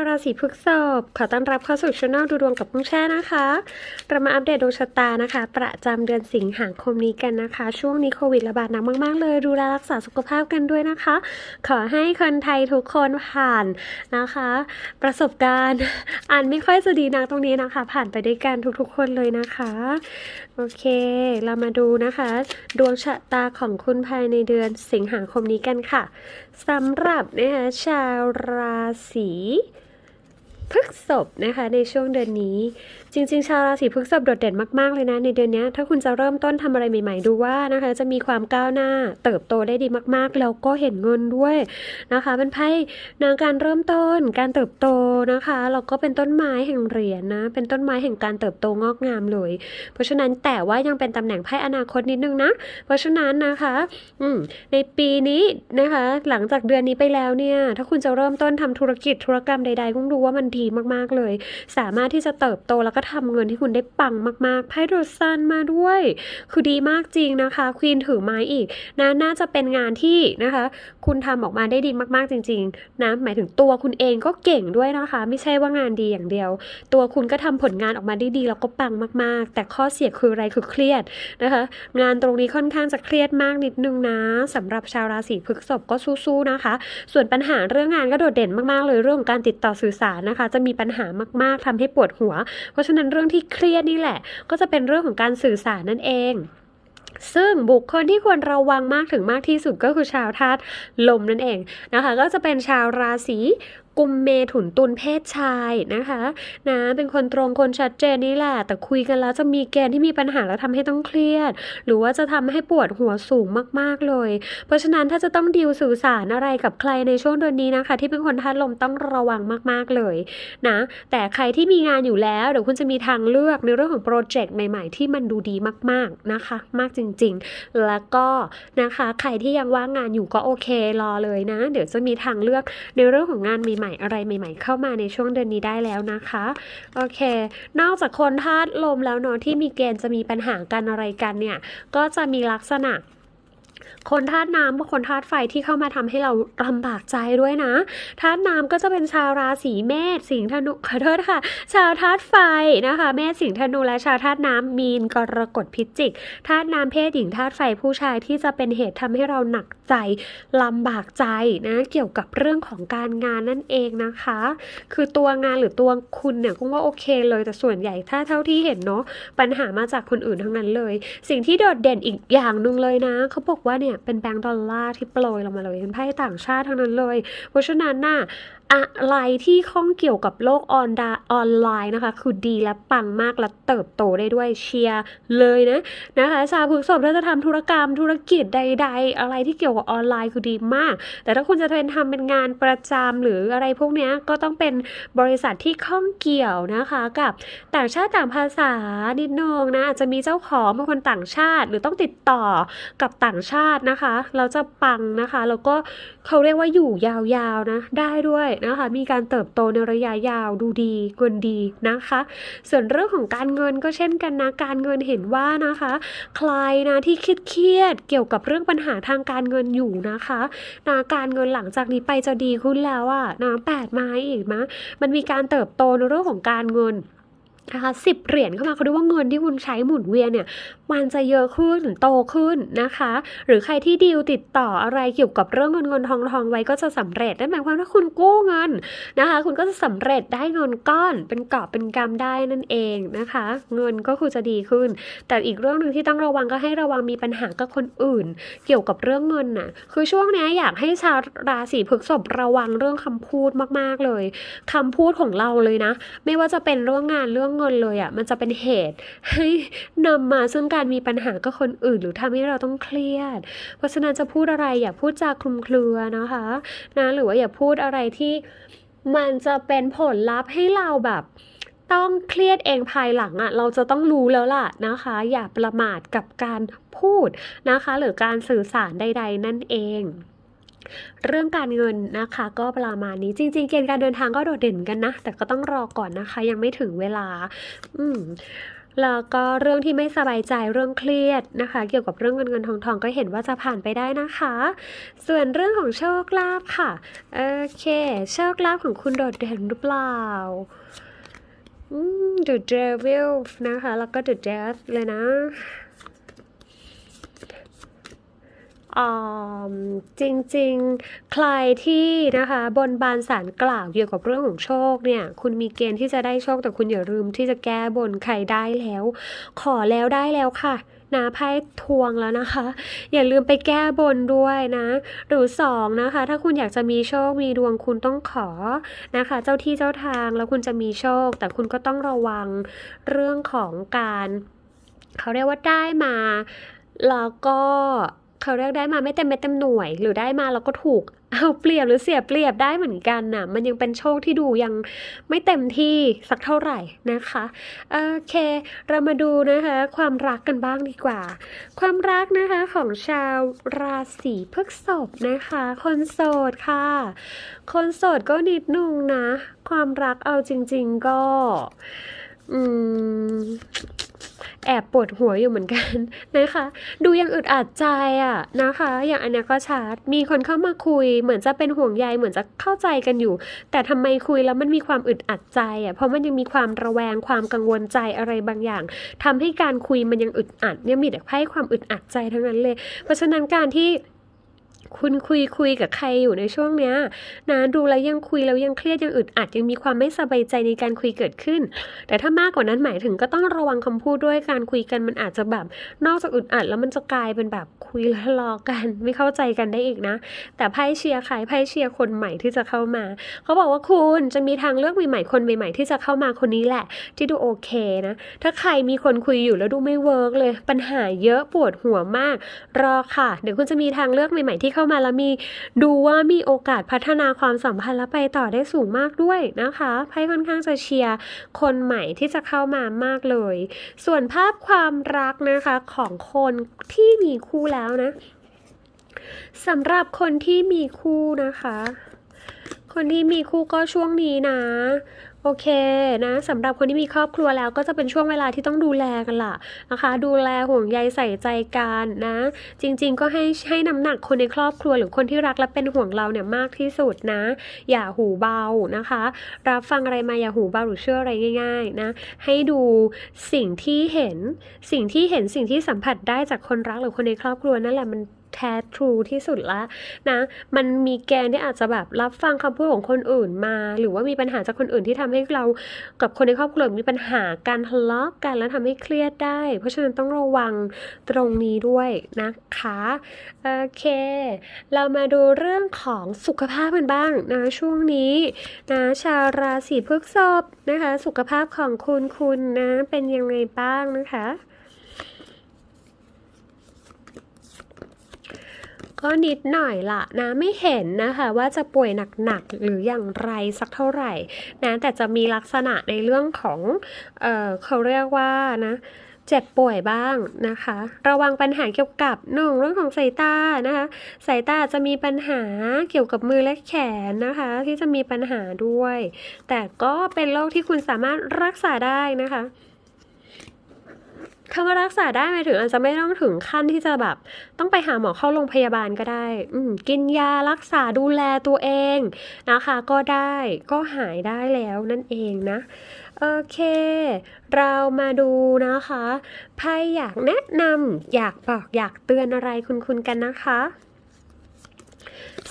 ชาวราศีพฤษภขอต้อนรับเข้าสู่ช่องดูดวงกับพุ่งแช่นะคะ เรามาอัปเดตดวงชะตานะคะ ประจำเดือนสิงหาคมนี้กันนะคะ ช่วงนี้โควิดระบาดหนักมาก ๆ เลย ดูแลรักษาสุขภาพกันด้วยนะคะ ขอให้คนไทยทุกคนผ่านนะคะ ประสบการณ์อ่านไม่ค่อยจะดีนักตรงนี้นะคะ ผ่านไปด้วยกันทุกๆ คนเลยนะคะ โอเค เรามาดูนะคะ ดวงชะตาของคุณภายในเดือนสิงหาคมนี้กันค่ะสำหรับนะคะชาวราศี พฤกษบนะคะในช่วงเดือนนี้จริงๆ ชาวราศีพฤษภโดดเด่นมากๆเลยนะในเดือนนี้ถ้าคุณจะเริ่มต้นทำอะไรใหม่ ๆ ดูว่านะคะ จะมีความก้าวหน้าเติบโตได้ดีมากๆ แล้วก็เห็นเงินด้วยนะคะเป็นไพ่นางการเริ่มต้นการเติบโตนะคะแล้วก็เป็นต้นไม้แห่งเหรียญนะ เป็นต้นไม้แห่งการเติบโตงอกงามเลย เพราะฉะนั้นแต่ว่ายังเป็นตำแหน่งไพ่อนาคตนิดนึงนะ เพราะฉะนั้นนะคะอืในปีนี้นะคะ หลังจากเดือนนี้ไปแล้วเนี่ย ถ้าคุณจะเริ่มต้นทำธุรกิจธุรกรรมใดๆก็ดูว่ามันดีมากๆเลย สามารถที่จะเติบโตแล้วก็ทำเงินที่คุณได้ปังมากๆไพ่โดซันมาด้วย คือดีมากจริงนะคะควีนถือไม้อีกนะน่าจะเป็นงานที่นะคะ คุณทำออกมาได้ดีมากๆจริง ๆ นะหมายถึงตัวคุณเองก็เก่งด้วยนะคะ ไม่ใช่ว่างานดีอย่างเดียว ตัวคุณก็ทำผลงานออกมาได้ดีแล้วก็ปังมาก ๆ แต่ข้อเสียคืออะไรคือเครียดนะคะ งานตรงนี้ค่อนข้างจะเครียดมากนิดนึงนะสำหรับชาวราศีพฤษภก็สู้ๆนะคะ ส่วนปัญหาเรื่องงานก็โดดเด่นมากๆเลยเรื่องการติดต่อสื่อสารนะคะ จะมีปัญหามากๆทำให้ปวดหัวเพราะฉะนั้นเรื่องที่เครียดนี่แหละ ก็จะเป็นเรื่องของการสื่อสารนั่นเองซึ่งบุคคลที่ควรระวังมากถึงมากที่สุดก็คือชาวธาตุลมนั่นเองนะคะ ก็จะเป็นชาวราศี กุมเมถุนตุลเพศชายนะคะนะเป็นคนตรงคนชัดเจนนี่แหละ แต่คุยกันแล้วจะมีเกณฑ์ที่มีปัญหาแล้วทำให้ต้องเครียด หรือว่าจะทำให้ปวดหัวสูงมากๆเลย เพราะฉะนั้นถ้าจะต้องดีลสื่อสารอะไรกับใครในช่วงเดือนนี้นะคะ ที่เป็นคนธาตุลมต้องระวังมากๆเลยนะแต่ใครที่มีงานอยู่แล้วเดี๋ยวคุณจะมีทางเลือกในเรื่องของโปรเจกต์ใหม่ ๆ ที่มันดูดีมากๆนะคะ มากจริง ๆ แล้วก็นะคะใครที่ยังว่างงานอยู่ก็โอเครอเลยนะ เดี๋ยวจะมีทางเลือกในเรื่องของงานใหม่ๆ อะไรใหม่ ๆ เข้ามาในช่วงเดือนนี้ได้แล้วนะคะ โอเค นอกจากคนธาตุลมแล้วเนาะที่มีเกณฑ์จะมีปัญหากันอะไรกันเนี่ย ก็จะมีลักษณะคนธาตุน้ำกับคนธาตุไฟที่เข้ามาทำให้เราลำบากใจด้วยนะธาตุน้ำก็จะเป็นชาวราศีเมษสิงห์ธนูขอโทษค่ะ ชาวธาตุไฟนะคะ เมษสิงห์ธนูและชาวธาตุน้ำมีนกรกฎพิจิกธาตุน้ำเพศหญิงธาตุไฟผู้ชายที่จะเป็นเหตุทำให้เราหนัก ใจลำบากใจนะเกี่ยวกับเรื่องของการงานนั่นเองนะคะ คือตัวงานหรือตัวคุณเนี่ยก็ว่าโอเคเลยแต่ส่วนใหญ่ถ้าเท่าที่เห็นเนาะปัญหามาจากคนอื่นทั้งนั้นเลย สิ่งที่โดดเด่นอีกอย่างหนึ่งเลยนะเขาบอกว่าเนี่ยเป็นแบงก์ดอลลาร์ที่โปรยลงมาเลยเป็นไพ่ต่างชาติทั้งนั้นเลย เพราะฉะนั้นน่ะ อะไรที่ข้องเกี่ยวกับโลกออนดาออนไลน์นะคะ คือดีและปังมากและเติบโตได้ด้วยเชียร์เลยนะนะคะชาวพฤษภถ้าจะทำธุรกรรมธุรกิจใด ๆ อะไรที่เกี่ยวกับออนไลน์คือดีมาก แต่ถ้าคุณจะเป็นทำเป็นงานประจำหรืออะไรพวกนี้ก็ต้องเป็นบริษัทที่ข้องเกี่ยวนะคะกับต่างชาติต่างภาษานิดนึงนะอาจจะมีเจ้าของเป็นคนต่างชาติ หรือต้องติดต่อกับต่างชาตินะคะ เราจะปังนะคะแล้วก็เขาเรียกว่าอยู่ยาวๆนะได้ด้วยนะคะ มีการเติบโตในระยะยาวดูดีเงินดีนะคะ ส่วนเรื่องของการเงินก็เช่นกันนะ การเงินเห็นว่านะคะ ใครนะที่คิดเครียดเกี่ยวกับเรื่องปัญหาทางการเงินอยู่นะคะนะการเงินหลังจากนี้ไปจะดีขึ้นแล้วอะนะแปดไม้อีกมะมันมีการเติบโตในเรื่องของการเงินนะคะสิบเหรียญเข้ามาเขาดูว่าเงินที่คุณใช้หมุนเวียนเนี่ย มันจะเยอะขึ้นโตขึ้นนะคะ หรือใครที่ดีลติดต่ออะไรเกี่ยวกับเรื่องเงินเงินทองทองไว้ก็จะสำเร็จนั่นหมายความว่าคุณกู้เงินนะคะ คุณก็จะสำเร็จได้เงินก้อนเป็นกอบเป็นกำได้นั่นเองนะคะ เงินก็คือจะดีขึ้น แต่อีกเรื่องหนึ่งที่ต้องระวังก็ให้ระวังมีปัญหากับคนอื่น เกี่ยวกับเรื่องเงินน่ะคือช่วงนี้อยากให้ชาวราศีพฤษภระวังเรื่องคำพูดมาก ๆเลยคำพูดของเราเลยนะ ไม่ว่าจะเป็นเรื่องงานเรื่องเงินเลยอะ่ะมันจะเป็นเหตุให้นำมาซึ่งการการมีปัญหากับคนอื่น หรือทำให้เราต้องเครียด เพราะฉะนั้นจะพูดอะไรอย่าพูดจาคลุมเครือนะคะนะหรือว่าอย่าพูดอะไรที่มันจะเป็นผลลัพธ์ให้เราแบบต้องเครียดเองภายหลังอะ่ะเราจะต้องรู้แล้วล่ะนะคะ อย่าประมาทกับการพูดนะคะ หรือการสื่อสารใด ๆ นั่นเองเรื่องการเงินนะคะก็ประมาณนี้จริง ๆ เกณฑ์การเดินทางก็โดดเด่นกันนะ แต่ก็ต้องรอก่อนนะคะ ยังไม่ถึงเวลา อืม แล้วก็เรื่องที่ไม่สบายใจเรื่องเครียดนะคะ เกี่ยวกับเรื่องเงินเงินทองทองก็เห็นว่าจะผ่านไปได้นะคะ ส่วนเรื่องของโชคลาภค่ะโอเค โชคลาภของคุณโดดเด่นหรือเปล่าอืม The Devil นะคะ แล้วก็ The Death เลยนะ อ่า จริงๆ ใครที่นะคะบนบานสารกล่าวเกี่ยวกับเรื่องของโชคเนี่ย คุณมีเกณฑ์ที่จะได้โชค แต่คุณอย่าลืมที่จะแก้บนใครได้แล้ว ขอแล้วได้แล้วค่ะนาไพ่ทวงแล้วนะคะ อย่าลืมไปแก้บนด้วยนะ หรือสองนะคะ ถ้าคุณอยากจะมีโชคมีดวงคุณต้องขอนะคะ เจ้าที่เจ้าทางแล้วคุณจะมีโชค แต่คุณก็ต้องระวังเรื่องของการ เขาเรียกว่าได้มาแล้วก็ เขาเรียกได้มาไม่เต็มเม็ดเต็มหน่วย หรือได้มาแล้วก็ถูกเอาเปรียบหรือเสียเปรียบได้เหมือนกันน่ะ มันยังเป็นโชคที่ดูยังไม่เต็มที่สักเท่าไหร่นะคะโอเค เรามาดูนะคะ ความรักกันบ้างดีกว่า ความรักนะคะของชาวราศีพฤษภนะคะ คนโสดค่ะ คนโสดก็นิดนึงนะ ความรักเอาจริง ๆก็ อืม แอบปวดหัวอยู่เหมือนกันนะคะ ดูยังอึดอัดใจอะนะคะ อย่างอันนี้ก็ชาร์จมีคนเข้ามาคุย เหมือนจะเป็นห่วงใยเหมือนจะเข้าใจกันอยู่ แต่ทำไมคุยแล้วมันมีความอึดอัดใจอะเพราะมันยังมีความระแวงความกังวลใจอะไรบางอย่างทำให้การคุยมันยังอึดอัดเนี่ยมีแต่ไพ่ความอึดอัดใจทั้งนั้นเลย เพราะฉะนั้นการที่ คุณคุยคุยกับใครอยู่ในช่วงเนี้ยนะดูแล้วยังคุยแล้วยังเครียดยังอึดอัดยังมีความไม่สบายใจในการคุยเกิดขึ้น แต่ถ้ามากกว่านั้นหมายถึงก็ต้องระวังคำพูดด้วยการคุยกันมันอาจจะแบบนอกจากอึดอัดแล้วมันจะกลายเป็นแบบคุยแล้วทะเลาะกันไม่เข้าใจกันได้อีกนะ แต่ไพ่เชียร์ใครไพ่เชียร์คนใหม่ที่จะเข้ามา เขาบอกว่าคุณจะมีทางเลือกใหม่ๆคนใหม่ๆที่จะเข้ามาคนนี้แหละ ที่ดูโอเคนะถ้าใครมีคนคุยอยู่แล้วดูไม่เวิร์กเลย ปัญหาเยอะปวดหัวมาก รอค่ะเดี๋ยวคุณจะมีทางเลือกใหม่ๆที่เข้าข้ามาแล้วมีดูว่ามีโอกาสพัฒนาความสัมพันธ์และไปต่อได้สูงมากด้วยนะคะไพ่ค่อนข้างจะเชียร์คนใหม่ที่จะเข้ามามากเลย ส่วนภาพความรักนะคะของคนที่มีคู่แล้วนะสำหรับคนที่มีคู่นะคะ คนที่มีคู่ก็ช่วงนี้นะ โอเคนะสำหรับคนที่มีครอบครัวแล้วก็จะเป็นช่วงเวลาที่ต้องดูแลกันล่ะนะคะ ดูแลห่วงใยใส่ใจกันนะ จริง ๆ ก็ให้ให้น้ำหนักคนในครอบครัวหรือคนที่รักและเป็นห่วงเราเนี่ยมากที่สุดนะ อย่าหูเบานะคะ รับฟังอะไรมาอย่าหูเบาหรือเชื่ออะไรง่าย ๆนะ ให้ดูสิ่งที่เห็นสิ่งที่เห็นสิ่งที่สัมผัสได้จากคนรักหรือคนในครอบครัวนั่นแหละมัน แท้ทรูที่สุดละนะ มันมีแกนที่อาจจะแบบรับฟังคำพูดของคนอื่นมา หรือว่ามีปัญหาจากคนอื่นที่ทำให้เรากับคนในครอบครัวมีปัญหาการทะเลาะกันแล้วทำให้เครียดได้ เพราะฉะนั้นต้องระวังตรงนี้ด้วยนะคะโอเค เรามาดูเรื่องของสุขภาพกันบ้างนะช่วงนี้นะชาวราศีพฤษภนะคะ สุขภาพของคุณคุณนะเป็นยังไงบ้างนะคะ ก็นิดหน่อยละนะไม่เห็นนะคะว่าจะป่วยหนักๆหรืออย่างไรสักเท่าไหร่นะแต่จะมีลักษณะในเรื่องของเออเขาเรียกว่านะเจ็บป่วยบ้างนะคะ ระวังปัญหาเกี่ยวกับหนึ่งเรื่องของสายตานะคะสายตาจะมีปัญหาเกี่ยวกับมือและแขนนะคะ ที่จะมีปัญหาด้วย แต่ก็เป็นโรคที่คุณสามารถรักษาได้นะคะ คำว่ารักษาได้หมายถึงอาจจะไม่ต้องถึงขั้นที่จะแบบ ต้องไปหาหมอเข้าโรงพยาบาลก็ได้ อืกินยารักษาดูแลตัวเองนะคะ ก็ได้ก็หายได้แล้วนั่นเองนะโอเค เรามาดูนะคะไพ่อยากแนะนำอยากบอกอยากเตือนอะไรคุณคุณกันนะคะ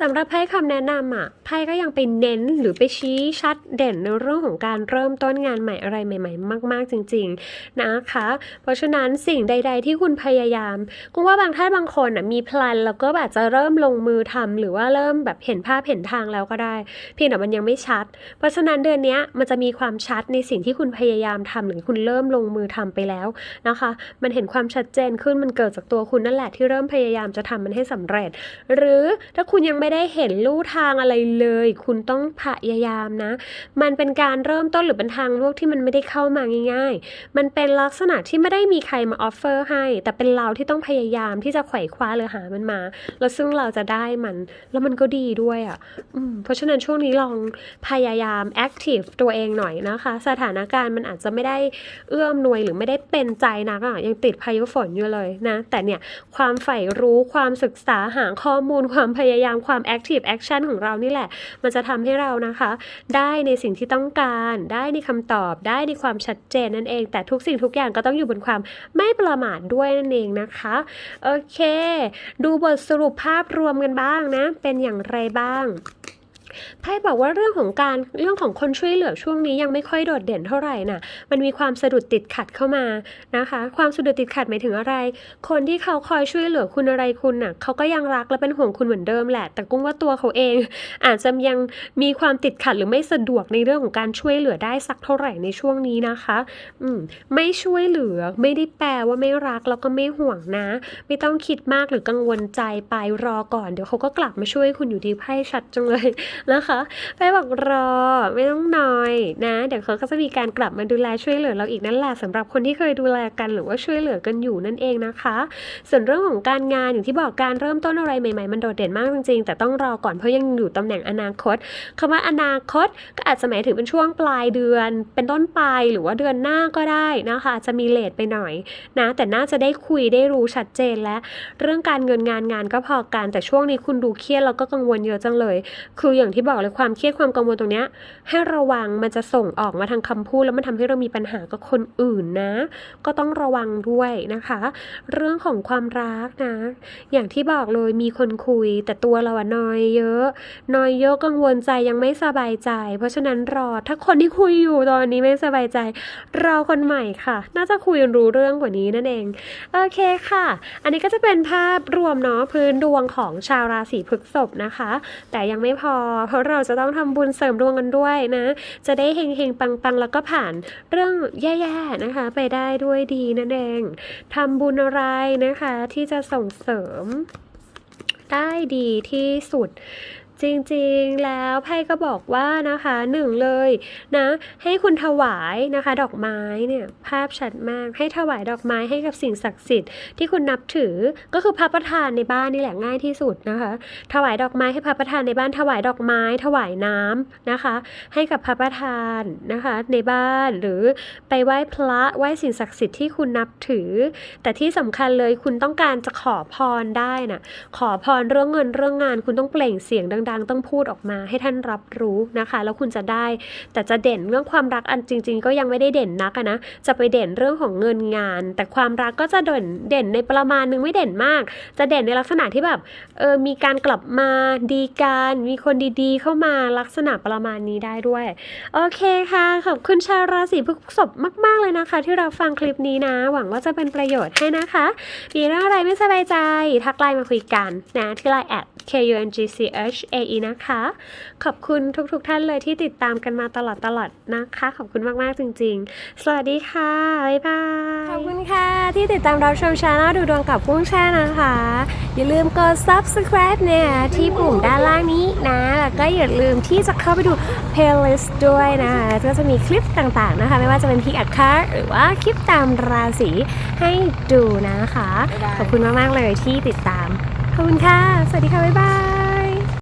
สำหรับไพ่คำแนะนำอะไพ่ก็ยังไปเน้นหรือไปชี้ชัดเด่นในเรื่องของการเริ่มต้นงานใหม่อะไรใหม่ ๆ มาก ๆ จริง ๆนะคะ เพราะฉะนั้นสิ่งใด ๆ ที่คุณพยายามกูว่าบางท่านบางคนอะมีพลันแล้วก็แบบจะเริ่มลงมือทำหรือว่าเริ่มแบบเห็นภาพเห็นทางแล้วก็ได้ เพียงแต่มันยังไม่ชัด เพราะฉะนั้นเดือนนี้มันจะมีความชัดในสิ่งที่คุณพยายามทำหรือคุณเริ่มลงมือทำไปแล้วนะคะ มันเห็นความชัดเจนขึ้นมันเกิดจากตัวคุณนั่นแหละที่เริ่มพยายามจะทำมันให้สำเร็จ หรือถ้าคุณยังไม่ไม่ได้เห็นลู่ทางอะไรเลย คุณต้องพยายามนะ มันเป็นการเริ่มต้นหรือเป็นทางเลือกที่มันไม่ได้เข้ามาง่าย ๆ มันเป็นลักษณะที่ไม่ได้มีใครมาออฟเฟอร์ให้ แต่เป็นเราที่ต้องพยายามที่จะไขว่คว้าหรือหามันมา แล้วซึ่งเราจะได้มัน แล้วมันก็ดีด้วยอะเพราะฉะนั้นช่วงนี้ลองพยายามแอคทีฟตัวเองหน่อยนะคะ สถานการณ์มันอาจจะไม่ได้เอื้อมหน่วยหรือไม่ได้เป็นใจนักอะยังติดพายุฝนอยู่เลยนะ แต่เนี่ยความใฝ่รู้ความศึกษาหาข้อมูลความพยายามความแอคทีฟแอคชั่นของเรานี่แหละ มันจะทำให้เรานะคะ ได้ในสิ่งที่ต้องการ ได้ในคำตอบ ได้ในความชัดเจนนั่นเอง แต่ทุกสิ่งทุกอย่างก็ต้องอยู่บนความไม่ประมาทด้วยนั่นเองนะคะ โอเค ดูบทสรุปภาพรวมกันบ้างนะ เป็นอย่างไรบ้าง ไพ่บอกว่าเรื่องของการเรื่องของคนช่วยเหลือช่วงนี้ยังไม่ค่อยโดดเด่นเท่าไหร่น่ะ มันมีความสะดุดติดขัดเข้ามานะคะ ความสะดุดติดขัดหมายถึงอะไร คนที่เขาคอยช่วยเหลือคุณอะไรคุณน่ะเขาก็ยังรักและเป็นห่วงคุณเหมือนเดิมแหละ แต่กุ้งว่าตัวเขาเอง อาจจะยังมีความติดขัดหรือไม่สะดวกในเรื่องของการช่วยเหลือได้สักเท่าไหร่ในช่วงนี้นะคะ อืมไม่ช่วยเหลือไม่ได้แปลว่าไม่รักแล้วก็ไม่ห่วงนะ ไม่ต้องคิดมากหรือกังวลใจไปรอก่อน เดี๋ยวเขาก็กลับมาช่วยคุณอยู่ดีไพ่ชัดจังเลยนะคะไพ่บอกรอไม่ต้องนอยนะ เดี๋ยวเขาก็จะมีการกลับมาดูแลช่วยเหลือเราอีกนั่นแหละสำหรับคนที่เคยดูแลกันหรือว่าช่วยเหลือกันอยู่นั่นเองนะคะ ส่วนเรื่องของการงานอย่างที่บอกการเริ่มต้นอะไรใหม่ๆ มันโดดเด่นมากจริงๆ แต่ต้องรอก่อนเพราะยังอยู่ตำแหน่งอนาคตคำว่าอนาคตก็อาจจะหมายถึงเป็นช่วงปลายเดือน เป็นต้นไปหรือว่าเดือนหน้าก็ได้นะคะจจะมีเลทไปหน่อยนะแต่น่าจะได้คุยได้รู้ชัดเจนและ เรื่องการเงินงานงานก็พอกันแต่ช่วงนี้คุณดูเครียดแล้วก็กังวลเยอะจังเลย คืออย่างที่บอกเลยความเครียดความกังวลตรงเนี้ยให้ระวังมันจะส่งออกมาทางคำพูด แล้วมันทำให้เรามีปัญหากับคนอื่นนะ ก็ต้องระวังด้วยนะคะ เรื่องของความรักนะ อย่างที่บอกเลยมีคนคุย แต่ตัวเราอะนอยเยอะนอยเยอะกังวลใจยังไม่สบายใจ เพราะฉะนั้นรอถ้าคนที่คุยอยู่ตอนนี้ไม่สบายใจรอคนใหม่ค่ะ น่าจะคุยรู้เรื่องกว่านี้นั่นเองโอเคค่ะ อันนี้ก็จะเป็นภาพรวมเนาะพื้นดวงของชาวราศีพฤษภนะคะ แต่ยังไม่พอเพราะเราจะต้องทำบุญเสริมดวงกันด้วยนะ จะได้เฮงๆ ปังๆ แล้วก็ผ่านเรื่องแย่ๆนะคะ ไปได้ด้วยดีนั่นเองทำบุญอะไรนะคะ ที่จะส่งเสริมได้ดีที่สุด จริงๆแล้วไพ่ก็บอกว่านะคะหนึ่งเลยนะให้คุณถวายนะคะ ดอกไม้เนี่ยภาพชัดมากให้ถวายดอกไม้ให้กับสิ่งศักดิ์สิทธิ์ที่คุณนับถือก็คือพระประธานในบ้านนี่แหละง่ายที่สุดนะคะ ถวายดอกไม้ให้พระประธานในบ้านถวายดอกไม้ ถวายน้ำนะคะ ให้กับพระประธานนะคะ ในบ้านหรือไปไหว้พระไหว้สิ่งศักดิ์สิทธิ์ที่คุณนับถือ แต่ที่สำคัญเลยคุณต้องการจะขอพรได้น่ะขอพรเรื่องเงินเรื่องงาน คุณต้องเปล่งเสียงดังๆ ต้องพูดออกมาให้ท่านรับรู้นะคะ แล้วคุณจะได้ แต่จะเด่นเรื่องความรักอันจริง ๆ ก็ยังไม่ได้เด่นนักนะจะไปเด่นเรื่องของเงินงาน แต่ความรักก็จะเด่นเด่นในประมาณนึงไม่เด่นมาก จะเด่นในลักษณะที่แบบเออมีการกลับมาดีกันมีคนดีๆ เข้ามาลักษณะประมาณนี้ได้ด้วยโอเคค่ะขอบคุณชาวราศีพฤษภมากๆเลยนะคะ ที่เราฟังคลิปนี้นะ หวังว่าจะเป็นประโยชน์ให้นะคะ มีเรื่องอะไรไม่สบายใจ ทักไลน์มาคุยกันนะที่ไลน์ at k u n g c h a e นะคะ ขอบคุณทุกๆทท่านเลยที่ติดตามกันมาตลอดตลอดๆนะคะ ขอบคุณมากๆจริง ๆ สวัสดีค่ะ บ๊ายบาย ขอบคุณค่ะ ที่ติดตามรับชมชาแนลดูดวงกับกุ้งแช่นะคะ อย่าลืมกด subscribe เนี่ยที่ปุ่มด้านล่างนี้นะ แล้วก็อย่าลืมที่จะเข้าไปดู playlist ด้วยนะคะก็จะมีคลิปต่างๆนะคะ ไม่ว่าจะเป็นพิกอัดคาร์หรือว่าคลิปตามราศีให้ดูนะคะ ขอบคุณมากๆเลยที่ติดตามขอบคุณค่ะ สวัสดีค่ะ บ๊ายบาย